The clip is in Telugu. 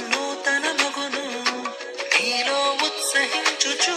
నూతన మగును. నీలో ఉత్సహించుచూ